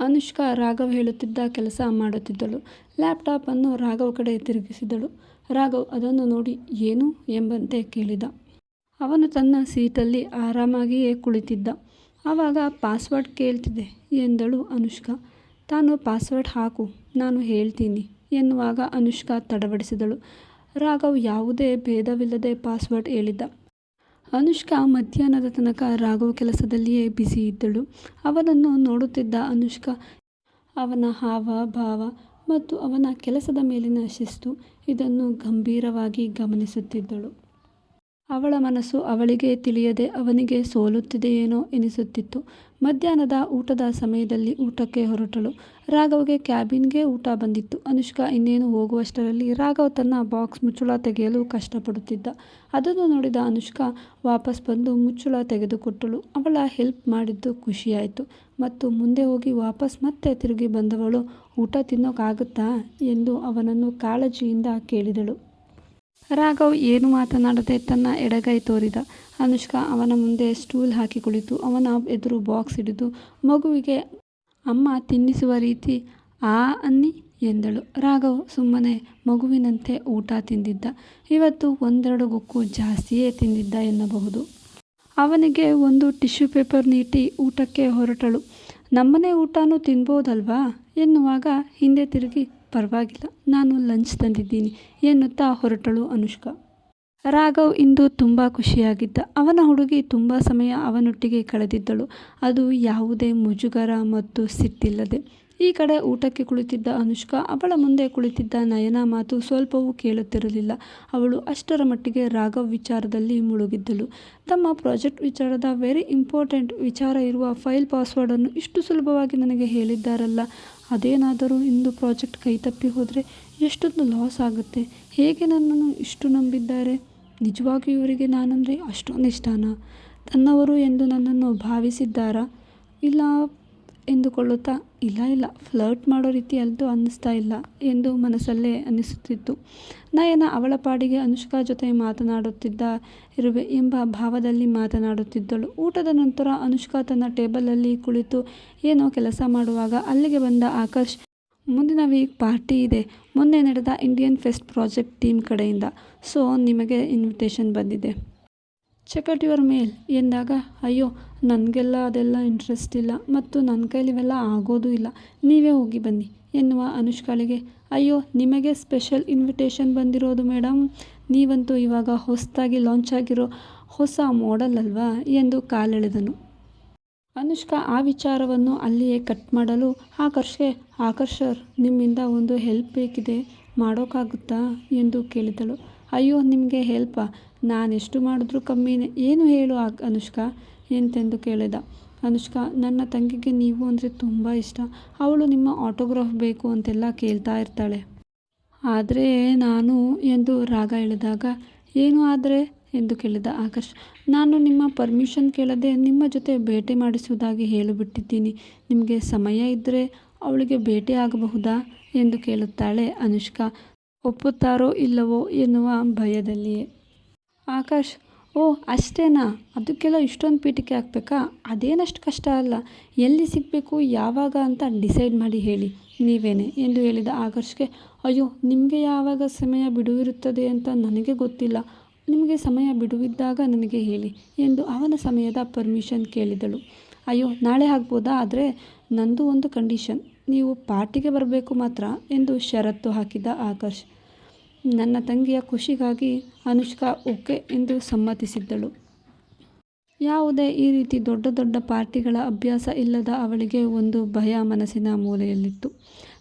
ಅನುಷ್ಕಾ ರಾಘವ್ ಹೇಳುತ್ತಿದ್ದ ಕೆಲಸ ಮಾಡುತ್ತಿದ್ದಳು. ಲ್ಯಾಪ್ಟಾಪ್ ಅನ್ನು ರಾಘವ್ ಕಡೆ ತಿರುಗಿಸಿದಳು. ರಾಘವ್ ಅದನ್ನು ನೋಡಿ ಏನು ಎಂಬಂತೆ ಕೇಳಿದ. ಅವನು ತನ್ನ ಸೀಟಲ್ಲಿ ಆರಾಮಾಗಿಯೇ ಕುಳಿತಿದ್ದ. ಆವಾಗ ಪಾಸ್ವರ್ಡ್ ಕೇಳ್ತಿದೆ ಎಂದಳು ಅನುಷ್ಕಾ. ತಾನು ಪಾಸ್ವರ್ಡ್ ಹಾಕು, ನಾನು ಹೇಳ್ತೀನಿ ಎನ್ನುವಾಗ ಅನುಷ್ಕಾ ತಡಬಡಿಸಿದಳು. ರಾಘವ್ ಯಾವುದೇ ಭೇದವಿಲ್ಲದೆ ಪಾಸ್ವರ್ಡ್ ಹೇಳಿದ. ಅನುಷ್ಕಾ ಮಧ್ಯಾಹ್ನದ ತನಕ ರಾಘವ್ ಕೆಲಸದಲ್ಲಿಯೇ ಬ್ಯುಸಿ ಇದ್ದಳು. ಅವನನ್ನು ನೋಡುತ್ತಿದ್ದ ಅನುಷ್ಕಾ, ಅವನ ಹಾವ, ಭಾವ ಮತ್ತು ಅವನ ಕೆಲಸದ ಮೇಲಿನ ಶಿಸ್ತು ಇದನ್ನು ಗಂಭೀರವಾಗಿ ಗಮನಿಸುತ್ತಿದ್ದಳು. ಅವಳ ಮನಸ್ಸು ಅವಳಿಗೆ ತಿಳಿಯದೆ ಅವನಿಗೆ ಸೋಲುತ್ತಿದೆಯೇನೋ ಎನಿಸುತ್ತಿತ್ತು. ಮಧ್ಯಾಹ್ನದ ಊಟದ ಸಮಯದಲ್ಲಿ ಊಟಕ್ಕೆ ಹೊರಟಳು. ರಾಘವ್ಗೆ ಕ್ಯಾಬಿನ್ಗೆ ಊಟ ಬಂದಿತ್ತು. ಅನುಷ್ಕಾ ಇನ್ನೇನು ಹೋಗುವಷ್ಟರಲ್ಲಿ ರಾಘವ್ ತನ್ನ ಬಾಕ್ಸ್ ಮುಚ್ಚುಳ ತೆಗೆಯಲು ಕಷ್ಟಪಡುತ್ತಿದ್ದ. ಅದನ್ನು ನೋಡಿದ ಅನುಷ್ಕಾ ವಾಪಸ್ ಬಂದು ಮುಚ್ಚುಳ ತೆಗೆದುಕೊಟ್ಟಳು. ಅವಳ ಹೆಲ್ಪ್ ಮಾಡಿದ್ದು ಖುಷಿಯಾಯಿತು ಮತ್ತು ಮುಂದೆ ಹೋಗಿ ವಾಪಸ್ ಮತ್ತೆ ತಿರುಗಿ ಬಂದವಳು, ಊಟ ತಿನ್ನೋಕ್ಕಾಗುತ್ತಾ ಎಂದು ಅವನನ್ನು ಕಾಳಜಿಯಿಂದ ಕೇಳಿದಳು. ರಾಘವ್ ಏನು ಮಾತನಾಡದೆ ತನ್ನ ಎಡಗೈ ತೋರಿದ. ಅನುಷ್ಕಾ ಅವನ ಮುಂದೆ ಸ್ಟೂಲ್ ಹಾಕಿ ಕುಳಿತು ಅವನ ಎದುರು ಬಾಕ್ಸ್ ಹಿಡಿದು, ಮಗುವಿಗೆ ಅಮ್ಮ ತಿನ್ನಿಸುವ ರೀತಿ ಆ ಅನ್ನಿ ಎಂದಳು. ರಾಘವ್ ಸುಮ್ಮನೆ ಮಗುವಿನಂತೆ ಊಟ ತಿಂದಿದ್ದ. ಇವತ್ತು ಒಂದೆರಡು ಗುಕ್ಕು ಜಾಸ್ತಿಯೇ ತಿಂದಿದ್ದ ಎನ್ನಬಹುದು. ಅವನಿಗೆ ಒಂದು ಟಿಶ್ಯೂ ಪೇಪರ್ ನೀಟಿ ಊಟಕ್ಕೆ ಹೊರಟಳು. ನಮ್ಮನೆ ಊಟನೂ ತಿನ್ಬೋದಲ್ವಾ ಎನ್ನುವಾಗ ಹಿಂದೆ ತಿರುಗಿ ಪರ್ವಾಗಿಲ್ಲ ನಾನು ಲಂಚ್ ತಂದಿದ್ದೀನಿ, ಎನ್ನುತ್ತಾ ಹೊರಟಳು ಅನುಷ್ಕಾ. ರಾಘವ್ ಇಂದು ತುಂಬ ಖುಷಿಯಾಗಿದ್ದ. ಅವನ ಹುಡುಗಿ ತುಂಬ ಸಮಯ ಅವನೊಟ್ಟಿಗೆ ಕಳೆದಿದ್ದಳು. ಅದು ಯಾವುದೇ ಮುಜುಗರ ಮತ್ತು ಸಿಟ್ಟಿಲ್ಲದೆ. ಈ ಕಡೆ ಊಟಕ್ಕೆ ಕುಳಿತಿದ್ದ ಅನುಷ್ಕಾ ಅವಳ ಮುಂದೆ ಕುಳಿತಿದ್ದ ನಯನ ಮಾತು ಸ್ವಲ್ಪವೂ ಕೇಳುತ್ತಿರಲಿಲ್ಲ. ಅವಳು ಅಷ್ಟರ ಮಟ್ಟಿಗೆ ರಾಘವ್ ವಿಚಾರದಲ್ಲಿ ಮುಳುಗಿದ್ದಳು. ತಮ್ಮ ಪ್ರಾಜೆಕ್ಟ್ ವಿಚಾರದ ವೆರಿ ಇಂಪಾರ್ಟೆಂಟ್ ವಿಚಾರ ಇರುವ ಫೈಲ್ ಪಾಸ್ವರ್ಡನ್ನು ಇಷ್ಟು ಸುಲಭವಾಗಿ ನನಗೆ ಹೇಳಿದ್ದಾರಲ್ಲ, ಅದೇನಾದರೂ ಇಂದು ಪ್ರಾಜೆಕ್ಟ್ ಕೈತಪ್ಪಿ ಹೋದರೆ ಎಷ್ಟೊಂದು ಲಾಸ್ ಆಗುತ್ತೆ ಹೇಗೆ ನನ್ನನ್ನು ಇಷ್ಟು ನಂಬಿದ್ದಾರೆ ನಿಜವಾಗಿಯೂ ಇವರಿಗೆ ನಾನಂದರೆ ಅಷ್ಟೊಂದು ಇಷ್ಟನಾ ತನ್ನವರು ಎಂದು ನನ್ನನ್ನು ಭಾವಿಸಿದ್ದಾರಾ ಇಲ್ಲ ಎಂದುಕೊಳ್ಳುತ್ತಾ, ಇಲ್ಲ ಇಲ್ಲ, ಫ್ಲರ್ಟ್ ಮಾಡೋ ರೀತಿ ಅಂತೂ ಅನ್ನಿಸ್ತಾ ಇಲ್ಲ ಎಂದು ಮನಸ್ಸಲ್ಲೇ ಅನ್ನಿಸುತ್ತಿತ್ತು. ನಯನ ಅವಳ ಪಾಡಿಗೆ ಅನುಷ್ಕಾ ಜೊತೆ ಮಾತನಾಡುತ್ತಿದ್ದ ಇರುವೆ ಎಂಬ ಭಾವದಲ್ಲಿ ಮಾತನಾಡುತ್ತಿದ್ದಳು. ಊಟದ ನಂತರ ಅನುಷ್ಕಾ ತನ್ನ ಟೇಬಲಲ್ಲಿ ಕುಳಿತು ಏನೋ ಕೆಲಸ ಮಾಡುವಾಗ ಅಲ್ಲಿಗೆ ಬಂದ ಆಕಾಶ್ ಮುಂದಿನ ವೀಕ್ ಪಾರ್ಟಿ ಇದೆ ಮೊನ್ನೆ ನಡೆದ ಇಂಡಿಯನ್ ಫೆಸ್ಟ್ ಪ್ರಾಜೆಕ್ಟ್ ಟೀಮ್ ಕಡೆಯಿಂದ ಸೊ, ನಿಮಗೆ ಇನ್ವಿಟೇಷನ್ ಬಂದಿದೆ. ಚೆಕ್ಔಟ್ ಯುವರ್ ಮೇಲ್ ಎಂದಾಗ, ಅಯ್ಯೋ, ನನಗೆಲ್ಲ ಅದೆಲ್ಲ ಇಂಟ್ರೆಸ್ಟ್ ಇಲ್ಲ ಮತ್ತು ನನ್ನ ಕೈಲಿ ಇವೆಲ್ಲ ಆಗೋದು ಇಲ್ಲ. ನೀವೇ ಹೋಗಿ ಬನ್ನಿ, ಎನ್ನುವ ಅನುಷ್ಕಾಳಿಗೆ. ಅಯ್ಯೋ, ನಿಮಗೆ ಸ್ಪೆಷಲ್ ಇನ್ವಿಟೇಷನ್ ಬಂದಿರೋದು ಮೇಡಮ್ ನೀವಂತೂ ಇವಾಗ ಹೊಸದಾಗಿ ಲಾಂಚ್ ಆಗಿರೋ ಹೊಸ ಮಾಡಲ್ ಅಲ್ವಾ? ಎಂದು ಕಾಲೆಳೆದನು. ಅನುಷ್ಕಾ ಆ ವಿಚಾರವನ್ನು ಅಲ್ಲಿಯೇ ಕಟ್ ಮಾಡಲು, ಆಕರ್ಷೆ, ಆಕರ್ಷರ್, ನಿಮ್ಮಿಂದ ಒಂದು ಹೆಲ್ಪ್ ಬೇಕಿದೆ, ಮಾಡೋಕ್ಕಾಗುತ್ತಾ? ಎಂದು ಕೇಳಿದಳು. ಅಯ್ಯೋ, ನಿಮಗೆ ಹೆಲ್ಪಾ ನಾನೆಷ್ಟು ಮಾಡಿದ್ರೂ ಕಮ್ಮಿನೇ ಏನು ಹೇಳು ಅನುಷ್ಕಾ ಎಂತೆಂದು ಕೇಳಿದ. ಅನುಷ್ಕಾ, ನನ್ನ ತಂಗಿಗೆ ನೀವು ಅಂದರೆ ತುಂಬ ಇಷ್ಟ. ಅವಳು ನಿಮ್ಮ ಆಟೋಗ್ರಾಫ್ ಬೇಕು ಅಂತೆಲ್ಲ ಕೇಳ್ತಾ ಇರ್ತಾಳೆ. ಆದರೆ ನಾನು ಎಂದು ರಾಗ ಹೇಳಿದಾಗ ಏನು ಆದರೆ ಎಂದು ಕೇಳಿದ ಆಕರ್ಷ್. ನಾನು ನಿಮ್ಮ ಪರ್ಮಿಷನ್ ಕೇಳದೆ ನಿಮ್ಮ ಜೊತೆ ಭೇಟಿ ಮಾಡಿಸುವುದಾಗಿ ಹೇಳಿಬಿಟ್ಟಿದ್ದೀನಿ. ನಿಮಗೆ ಸಮಯ ಇದ್ದರೆ ಅವಳಿಗೆ ಭೇಟಿ ಆಗಬಹುದಾ ಎಂದು ಕೇಳುತ್ತಾಳೆ ಅನುಷ್ಕಾ ಒಪ್ಪುತ್ತಾರೋ ಇಲ್ಲವೋ ಎನ್ನುವ ಭಯದಲ್ಲಿಯೇ. ಆಕಾಶ್, ಓ, ಅಷ್ಟೇನಾ? ಅದಕ್ಕೆಲ್ಲ ಇಷ್ಟೊಂದು ಪೀಠಿಕೆ ಹಾಕ್ಬೇಕಾ? ಅದೇನಷ್ಟು ಕಷ್ಟ ಅಲ್ಲ. ಎಲ್ಲಿ ಸಿಗಬೇಕು, ಯಾವಾಗ ಅಂತ ಡಿಸೈಡ್ ಮಾಡಿ ಹೇಳಿ. ನೀವೇನೆ ಎಂದು ಹೇಳಿದ ಆಕರ್ಷ್ಗೆ ಅಯ್ಯೋ, ನಿಮಗೆ ಯಾವಾಗ ಸಮಯ ಬಿಡುವಿರುತ್ತದೆ ಅಂತ ನನಗೆ ಗೊತ್ತಿಲ್ಲ. ನಿಮಗೆ ಸಮಯ ಬಿಡುವಿದ್ದಾಗ ನನಗೆ ಹೇಳಿ ಎಂದು ಅವನ ಸಮಯದ ಪರ್ಮಿಷನ್ ಕೇಳಿದಳು. ಅಯ್ಯೋ, ನಾಳೆ ಆಗ್ಬೋದಾ? ಆದರೆ ನಂದು ಒಂದು ಕಂಡೀಷನ್ ನೀವು ಪಾರ್ಟಿಗೆ ಬರಬೇಕು ಮಾತ್ರ ಎಂದು ಷರತ್ತು ಹಾಕಿದ ಆಕರ್ಷ್. ನನ್ನ ತಂಗಿಯ ಖುಷಿಗಾಗಿ ಅನುಷ್ಕಾ ಓಕೆ ಎಂದು ಸಮ್ಮತಿಸಿದ್ದಳು. ಯಾವುದೇ ಈ ರೀತಿ ದೊಡ್ಡ ದೊಡ್ಡ ಪಾರ್ಟಿಗಳ ಅಭ್ಯಾಸ ಇಲ್ಲದ ಅವಳಿಗೆ ಒಂದು ಭಯ ಮನಸ್ಸಿನ ಮೂಲೆಯಲ್ಲಿತ್ತು.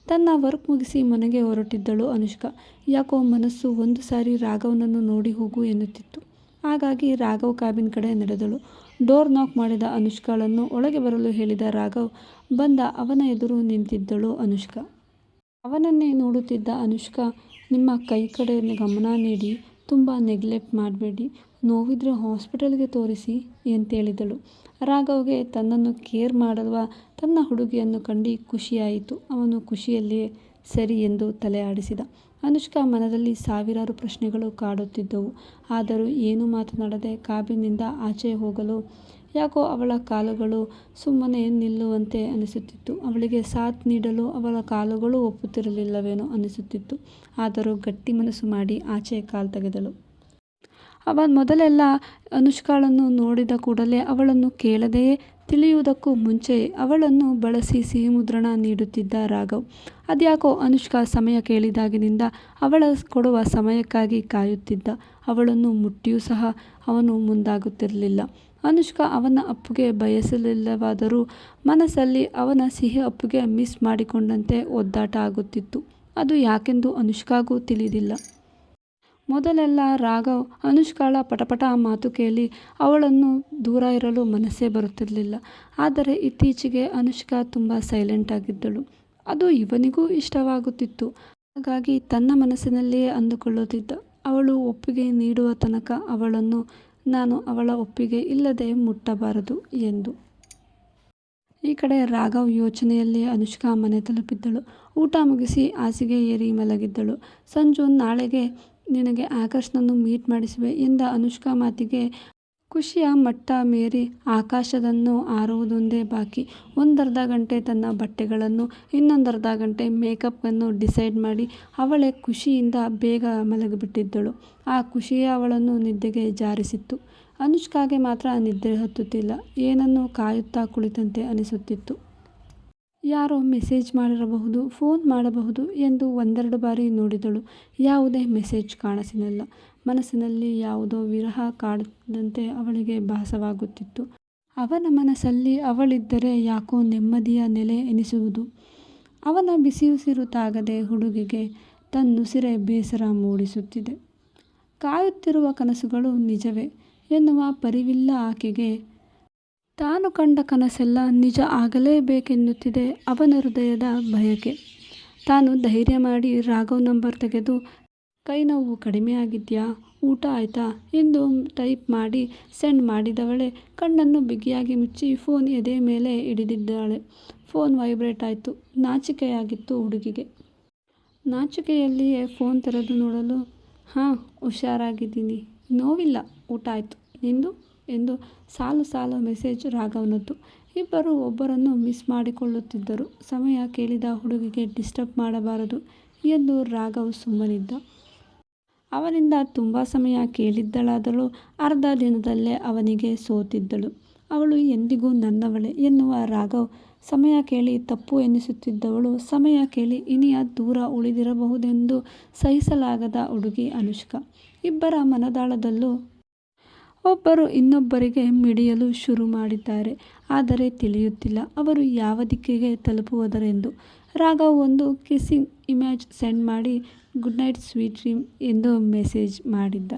ತನ್ನ ವರ್ಕ್ ಮುಗಿಸಿ ಮನೆಗೆ ಹೊರಟಿದ್ದಳು ಅನುಷ್ಕಾ. ಯಾಕೋ ಮನಸ್ಸು ಒಂದು ಸಾರಿ ರಾಘವನನ್ನು ನೋಡಿ ಹೋಗು ಎನ್ನುತ್ತಿತ್ತು. ಹಾಗಾಗಿ ರಾಘವ್ ಕ್ಯಾಬಿನ್ ಕಡೆ ನಡೆದಳು. ಡೋರ್ ನಾಕ್ ಮಾಡಿದ ಅನುಷ್ಕಾಳನ್ನು ಒಳಗೆ ಬರಲು ಹೇಳಿದ ರಾಘವ್, ಬಂದ ಅವನ ಎದುರು ನಿಂತಿದ್ದಳು ಅನುಷ್ಕಾ. ಅವನನ್ನೇ ನೋಡುತ್ತಿದ್ದ ಅನುಷ್ಕಾ ನಿಮ್ಮ ಕೈ ಕಡೆ ಗಮನ ನೀಡಿ, ತುಂಬ ನೆಗ್ಲೆಕ್ಟ್ ಮಾಡಬೇಡಿ ನೋವಿದ್ರೆ ಹಾಸ್ಪಿಟಲ್ಗೆ ತೋರಿಸಿ ಅಂತೇಳಿದಳು ರಾಘವ್ಗೆ ತನ್ನನ್ನು ಕೇರ್ ಮಾಡುವ ತನ್ನ ಹುಡುಗಿಯನ್ನು ಕಂಡು ಖುಷಿಯಾಯಿತು. ಅವನು ಖುಷಿಯಲ್ಲಿಯೇ ಸರಿ ಎಂದು ತಲೆ ಆಡಿಸಿದ. ಅನುಷ್ಕಾ ಮನದಲ್ಲಿ ಸಾವಿರಾರು ಪ್ರಶ್ನೆಗಳು ಕಾಡುತ್ತಿದ್ದವು. ಆದರೂ ಏನು ಮಾತನಾಡದೆ ಕಾಬಿನಿಂದ ಆಚೆ ಹೋಗಲು ಯಾಕೋ ಅವಳ ಕಾಲುಗಳು ಸುಮ್ಮನೆ ನಿಲ್ಲುವಂತೆ ಅನಿಸುತ್ತಿತ್ತು. ಅವಳಿಗೆ ಸಾಥ್ ನೀಡಲು ಅವಳ ಕಾಲುಗಳು ಒಪ್ಪುತ್ತಿರಲಿಲ್ಲವೇನೋ ಅನಿಸುತ್ತಿತ್ತು. ಆದರೂ ಗಟ್ಟಿ ಮನಸ್ಸು ಮಾಡಿ ಆಚೆ ಕಾಲು ತೆಗೆದಳು. ಅವ ಮೊದಲೆಲ್ಲ ಅನುಷ್ಕಾಳನ್ನು ನೋಡಿದ ಕೂಡಲೇ ಅವಳನ್ನು ಕೇಳದೆಯೇ ತಿಳಿಯುವುದಕ್ಕೂ ಮುಂಚೆ ಅವಳನ್ನು ಬಳಸಿ ಸಿಹಿ ಮುದ್ರಣ ನೀಡುತ್ತಿದ್ದ ರಾಘವ್. ಅದ್ಯಾಕೋ ಅನುಷ್ಕಾ ಸಮಯ ಕೇಳಿದಾಗಿನಿಂದ ಅವಳ ಕೊಡುವ ಸಮಯಕ್ಕಾಗಿ ಕಾಯುತ್ತಿದ್ದ. ಅವಳನ್ನು ಮುಟ್ಟಿಯೂ ಸಹ ಅವನು ಮುಂದಾಗುತ್ತಿರಲಿಲ್ಲ. ಅನುಷ್ಕಾ ಅವನ ಅಪ್ಪುಗೆ ಬಯಸಲಿಲ್ಲವಾದರೂ ಮನಸ್ಸಲ್ಲಿ ಅವನ ಸಿಹಿ ಅಪ್ಪುಗೆ ಮಿಸ್ ಮಾಡಿಕೊಂಡಂತೆ ಒದ್ದಾಟ ಆಗುತ್ತಿತ್ತು. ಅದು ಯಾಕೆಂದು ಅನುಷ್ಕಾಗೂ ತಿಳಿದಿಲ್ಲ. ಮೊದಲೆಲ್ಲ ರಾಘವ್ ಅನುಷ್ಕಾಳ ಪಟಪಟ ಮಾತು ಕೇಳಿ ಅವಳನ್ನು ದೂರ ಇರಲು ಮನಸ್ಸೇ ಬರುತ್ತಿರಲಿಲ್ಲ. ಆದರೆ ಇತ್ತೀಚೆಗೆ ಅನುಷ್ಕಾ ತುಂಬ ಸೈಲೆಂಟ್ ಆಗಿದ್ದಳು. ಅದು ಇವನಿಗೂ ಇಷ್ಟವಾಗುತ್ತಿತ್ತು. ಹಾಗಾಗಿ ತನ್ನ ಮನಸ್ಸಿನಲ್ಲಿಯೇ ಅಂದುಕೊಳ್ಳುತ್ತಿದ್ದ. ಅವಳು ಒಪ್ಪಿಗೆ ನೀಡುವ ತನಕ ಅವಳನ್ನು ನಾನು ಅವಳ ಒಪ್ಪಿಗೆ ಇಲ್ಲದೆ ಮುಟ್ಟಬಾರದು ಎಂದು. ಈ ಕಡೆ ರಾಘವ್ ಯೋಚನೆಯಲ್ಲಿ ಅನುಷ್ಕಾ ಮನೆ ತಲುಪಿದ್ದಳು. ಊಟ ಮುಗಿಸಿ ಹಾಸಿಗೆ ಏರಿ ಮಲಗಿದ್ದಳು. ಸಂಜು, ನಾಳೆಗೆ ನಿನಗೆ ಆಕರ್ಷ್ನನ್ನು ಮೀಟ್ ಮಾಡಿಸುವೆ ಎಂದ ಅನುಷ್ಕಾ ಮಾತಿಗೆ ಖುಷಿಯ ಮಟ್ಟ ಮೀರಿ ಆಕಾಶದನ್ನು ಆರುವುದೊಂದೇ ಬಾಕಿ. ಒಂದರ್ಧ ಗಂಟೆ ತನ್ನ ಬಟ್ಟೆಗಳನ್ನು, ಇನ್ನೊಂದರ್ಧ ಗಂಟೆ ಮೇಕಪ್ಪನ್ನು ಡಿಸೈಡ್ ಮಾಡಿ ಅವಳೇ ಖುಷಿಯಿಂದ ಬೇಗ ಮಲಗಿಬಿಟ್ಟಿದ್ದಳು. ಆ ಖುಷಿಯೇ ಅವಳನ್ನು ನಿದ್ದೆಗೆ ಜಾರಿಸಿತ್ತು. ಅನುಷ್ಕಾಗೆ ಮಾತ್ರ ನಿದ್ರೆ ಹತ್ತುತ್ತಿಲ್ಲ. ಏನನ್ನು ಕಾಯುತ್ತಾ ಕುಳಿತಂತೆ ಅನಿಸುತ್ತಿತ್ತು. ಯಾರೋ ಮೆಸೇಜ್ ಮಾಡಿರಬಹುದು, ಫೋನ್ ಮಾಡಬಹುದು ಎಂದು ಒಂದೆರಡು ಬಾರಿ ನೋಡಿದಳು. ಯಾವುದೇ ಮೆಸೇಜ್ ಕಾಣಿಸಲಿಲ್ಲ ಮನಸ್ಸಿನಲ್ಲಿ ಯಾವುದೋ ವಿರಹ ಕಾಡದಂತೆ ಅವಳಿಗೆ ಭಾಸವಾಗುತ್ತಿತ್ತು. ಅವನ ಮನಸ್ಸಲ್ಲಿ ಅವಳಿದ್ದರೆ ಯಾಕೋ ನೆಮ್ಮದಿಯ ನೆಲೆ ಎನಿಸುವುದು. ಅವನ ಬಿಸಿಯುಸಿರು ತಾಗದೆ ಹುಡುಗಿಗೆ ತನ್ನುಸಿರೆ ಬೇಸರ ಮೂಡಿಸುತ್ತಿದೆ. ಕಾಯುತ್ತಿರುವ ಕನಸುಗಳು ನಿಜವೇ ಎನ್ನುವ ಪರಿವಿಲ್ಲ ಆಕೆಗೆ. ತಾನು ಕಂಡ ಕನಸೆಲ್ಲ ನಿಜ ಆಗಲೇಬೇಕೆನ್ನುತ್ತಿದೆ ಅವನ ಹೃದಯದ ಬಯಕೆ. ತಾನು ಧೈರ್ಯ ಮಾಡಿ ರಾಘವ್ ನಂಬರ್ ತೆಗೆದು ಕೈ ನೋವು ಕಡಿಮೆ ಆಗಿದೆಯಾ? ಊಟ ಆಯಿತಾ? ಎಂದು ಟೈಪ್ ಮಾಡಿ ಸೆಂಡ್ ಮಾಡಿದವಳೆ. ಕಣ್ಣನ್ನು ಬಿಗಿಯಾಗಿ ಮುಚ್ಚಿ ಫೋನ್ ಎದೆ ಮೇಲೆ ಹಿಡಿದಿದ್ದಾಳೆ. ಫೋನ್ ವೈಬ್ರೇಟ್ ಆಯಿತು. ನಾಚಿಕೆಯಾಗಿತ್ತು ಹುಡುಗಿಗೆ. ನಾಚಿಕೆಯಲ್ಲಿಯೇ ಫೋನ್ ತೆರೆದು ನೋಡಲು, ಹಾಂ, ಹುಷಾರಾಗಿದ್ದೀನಿ. ನೋವಿಲ್ಲ. ಊಟ ಆಯಿತು. ನಿಂದು? ಎಂದು ಸಾಲು ಸಾಲು ಮೆಸೇಜ್ ರಾಘವನದ್ದು. ಇಬ್ಬರು ಒಬ್ಬರನ್ನು ಮಿಸ್ ಮಾಡಿಕೊಳ್ಳುತ್ತಿದ್ದರು. ಸಮಯ ಕೇಳಿದ ಹುಡುಗಿಗೆ ಡಿಸ್ಟರ್ಬ್ ಮಾಡಬಾರದು ಎಂದು ರಾಘವ್ ಸುಮ್ಮನಿದ್ದ. ಅವನಿಂದ ತುಂಬ ಸಮಯ ಕೇಳಿದ್ದಳಾದಳು, ಅರ್ಧ ದಿನದಲ್ಲೇ ಅವನಿಗೆ ಸೋತಿದ್ದಳು. ಅವಳು, ಎಂದಿಗೂ ನನ್ನವಳೆ ಎನ್ನುವ ರಾಘವ್ ಸಮಯ ಕೇಳಿ ತಪ್ಪು ಎನಿಸುತ್ತಿದ್ದವಳು. ಸಮಯ ಕೇಳಿ ಇನಿಯ ದೂರ ಉಳಿದಿರಬಹುದೆಂದು ಸಹಿಸಲಾಗದ ಹುಡುಗಿ ಅನುಷ್ಕಾ. ಇಬ್ಬರ ಮನದಾಳದಲ್ಲೂ ಒಬ್ಬರು ಇನ್ನೊಬ್ಬರಿಗೆ ಮಿಡಿಯಲು ಶುರು ಮಾಡಿದ್ದಾರೆ. ಆದರೆ ತಿಳಿಯುತ್ತಿಲ್ಲ ಅವರು ಯಾವ ದಿಕ್ಕಿಗೆ ತಲುಪುವುದರೆಂದು. ರಾಘವ್ ಒಂದು ಕಿಸ್ಸಿಂಗ್ ಇಮೇಜ್ ಸೆಂಡ್ ಮಾಡಿ ಗುಡ್ ನೈಟ್ ಸ್ವೀಟ್ ಡ್ರೀಮ್ ಎಂದು ಮೆಸೇಜ್ ಮಾಡಿದ್ದ.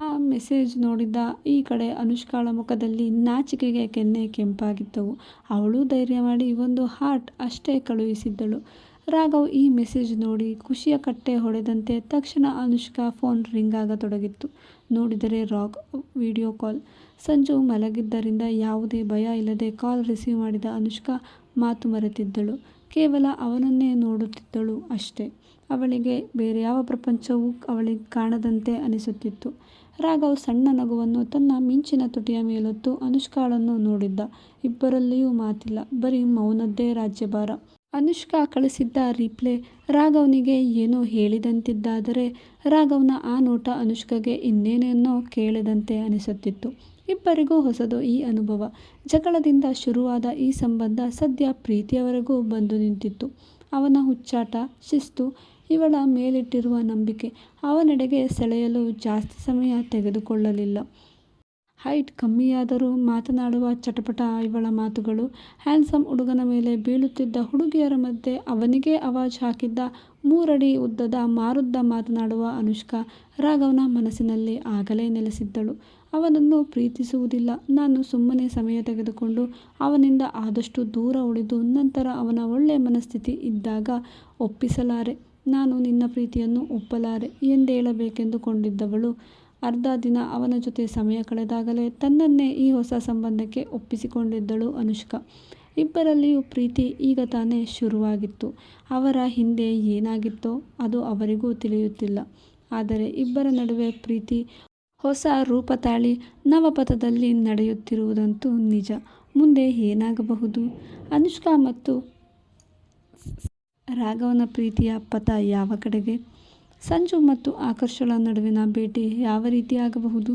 ಆ ಮೆಸೇಜ್ ನೋಡಿದ್ದ ಈ ಕಡೆ ಅನುಷ್ಕಾಳ ಮುಖದಲ್ಲಿ ನಾಚಿಕೆಗೆ ಕೆನ್ನೆ ಕೆಂಪಾಗಿದ್ದವು ಅವಳು ಧೈರ್ಯ ಮಾಡಿ ಒಂದು ಹಾರ್ಟ್ ಅಷ್ಟೇ ಕಳುಹಿಸಿದ್ದಳು. ರಾಘವ್ ಈ ಮೆಸೇಜ್ ನೋಡಿ ಖುಷಿಯ ಕಟ್ಟೆ ಹೊಡೆದಂತೆ ತಕ್ಷಣ ಅನುಷ್ಕಾ ಫೋನ್ ರಿಂಗ್ ಆಗತೊಡಗಿತ್ತು. ನೋಡಿದರೆ ರಾಕ್ ವಿಡಿಯೋ ಕಾಲ್ ಸಂಜು ಮಲಗಿದ್ದರಿಂದ ಯಾವುದೇ ಭಯ ಇಲ್ಲದೆ ಕಾಲ್ ರಿಸೀವ್ ಮಾಡಿದ ಅನುಷ್ಕಾ ಮಾತು ಮರೆತಿದ್ದಳು. ಕೇವಲ ಅವನನ್ನೇ ನೋಡುತ್ತಿದ್ದಳು ಅಷ್ಟೇ. ಅವಳಿಗೆ ಬೇರೆ ಯಾವ ಪ್ರಪಂಚವೂ ಅವಳಿಗೆ ಕಾಣದಂತೆ ಅನಿಸುತ್ತಿತ್ತು. ರಾಘವ್ ಸಣ್ಣ ನಗುವನ್ನು ತನ್ನ ಮಿಂಚಿನ ತುಟಿಯ ಮೇಲೊತ್ತು ಅನುಷ್ಕಾಳನ್ನು ನೋಡಿದ್ದ. ಇಬ್ಬರಲ್ಲಿಯೂ ಮಾತಿಲ್ಲ, ಬರೀ ಮೌನದ್ದೇ ರಾಜ್ಯಭಾರ. ಅನುಷ್ಕಾ ಕಳಿಸಿದ್ದ ರಿಪ್ಲೆ ರಾಘವ್ನಿಗೆ ಏನೋ ಹೇಳಿದಂತಿದ್ದಾದರೆ ರಾಘವ್ನ ಆ ನೋಟ ಅನುಷ್ಕಾಗೆ ಇನ್ನೇನೇನೋ ಕೇಳಿದಂತೆ ಅನಿಸುತ್ತಿತ್ತು. ಇಬ್ಬರಿಗೂ ಹೊಸದು ಈ ಅನುಭವ. ಜಗಳದಿಂದ ಶುರುವಾದ ಈ ಸಂಬಂಧ ಸದ್ಯ ಪ್ರೀತಿಯವರೆಗೂ ಬಂದು ನಿಂತಿತ್ತು. ಅವನ ಹುಚ್ಚಾಟ, ಶಿಸ್ತು ಇವಳ ಮೇಲಿಟ್ಟಿರುವ ನಂಬಿಕೆ ಅವನೆಡೆಗೆ ಸೆಳೆಯಲು ಜಾಸ್ತಿ ಸಮಯ ತೆಗೆದುಕೊಳ್ಳಲಿಲ್ಲ. ಹೈಟ್ ಕಮ್ಮಿಯಾದರೂ ಮಾತನಾಡುವ ಚಟಪಟ ಇವಳ ಮಾತುಗಳು, ಹ್ಯಾಂಡ್ಸಮ್ ಹುಡುಗನ ಮೇಲೆ ಬೀಳುತ್ತಿದ್ದ ಹುಡುಗಿಯರ ಮಧ್ಯೆ ಅವನಿಗೇ ಅವಾಜ್ ಹಾಕಿದ್ದ ಮೂರಡಿ ಉದ್ದದ ಮಾರುದ್ದ ಮಾತನಾಡುವ ಅನುಷ್ಕಾ ರಾಘವನ ಮನಸ್ಸಿನಲ್ಲಿ ಆಗಲೇ ನೆಲೆಸಿದ್ದಳು. ಅವನನ್ನು ಪ್ರೀತಿಸುವುದಿಲ್ಲ. ನಾನು ಸುಮ್ಮನೆ ಸಮಯ ತೆಗೆದುಕೊಂಡು ಅವನಿಂದ ಆದಷ್ಟು ದೂರ ಉಳಿದು ನಂತರ ಅವನ ಒಳ್ಳೆಯ ಮನಸ್ಥಿತಿ ಇದ್ದಾಗ ಒಪ್ಪಿಸಲಾರೆ. ನಾನು ನಿನ್ನ ಪ್ರೀತಿಯನ್ನು ಒಪ್ಪಲಾರೆ ಎಂದೇಳಬೇಕೆಂದುಕೊಂಡಿದ್ದವಳು ಅರ್ಧ ದಿನ ಅವನ ಜೊತೆ ಸಮಯ ಕಳೆದಾಗಲೇ ತನ್ನನ್ನೇ ಈ ಹೊಸ ಸಂಬಂಧಕ್ಕೆ ಒಪ್ಪಿಸಿಕೊಂಡಿದ್ದಳು ಅನುಷ್ಕಾ. ಇಬ್ಬರಲ್ಲಿಯೂ ಪ್ರೀತಿ ಈಗ ತಾನೇ ಶುರುವಾಗಿತ್ತು. ಅವರ ಹಿಂದೆ ಏನಾಗಿತ್ತೋ ಅದು ಅವರಿಗೂ ತಿಳಿಯುತ್ತಿಲ್ಲ. ಆದರೆ ಇಬ್ಬರ ನಡುವೆ ಪ್ರೀತಿ, ಹೊಸ ರೂಪ ತಾಳಿ ನವಪಥದಲ್ಲಿ ನಡೆಯುತ್ತಿರುವುದಂತೂ ನಿಜ. ಮುಂದೆ ಏನಾಗಬಹುದು? ಅನುಷ್ಕಾ ಮತ್ತು ರಾಘವನ ಪ್ರೀತಿಯ ಪಥ ಯಾವ ಕಡೆಗೆ? ಸಂಜು ಮತ್ತು ಆಕರ್ಷಳ ನಡುವಿನ ಭೇಟಿ ಯಾವ ರೀತಿ ಆಗಬಹುದು?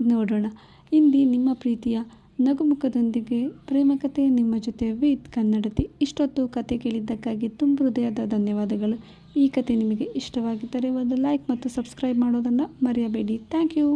ನೋಡೋಣ. ಇಂದಿ ನಿಮ್ಮ ಪ್ರೀತಿಯ ನಗುಮುಖದೊಂದಿಗೆ ಪ್ರೇಮಕತೆ ನಿಮ್ಮ ಜೊತೆ ವಿತ್ ಕನ್ನಡತಿ. ಇಷ್ಟೊತ್ತು ಕತೆ ಕೇಳಿದ್ದಕ್ಕಾಗಿ ತುಂಬ ಹೃದಯದ ಧನ್ಯವಾದಗಳು. ಈ ಕತೆ ನಿಮಗೆ ಇಷ್ಟವಾಗಿದ್ದರೆ ಒಂದು ಲೈಕ್ ಮತ್ತು ಸಬ್ಸ್ಕ್ರೈಬ್ ಮಾಡೋದನ್ನು ಮರೆಯಬೇಡಿ. Thank you.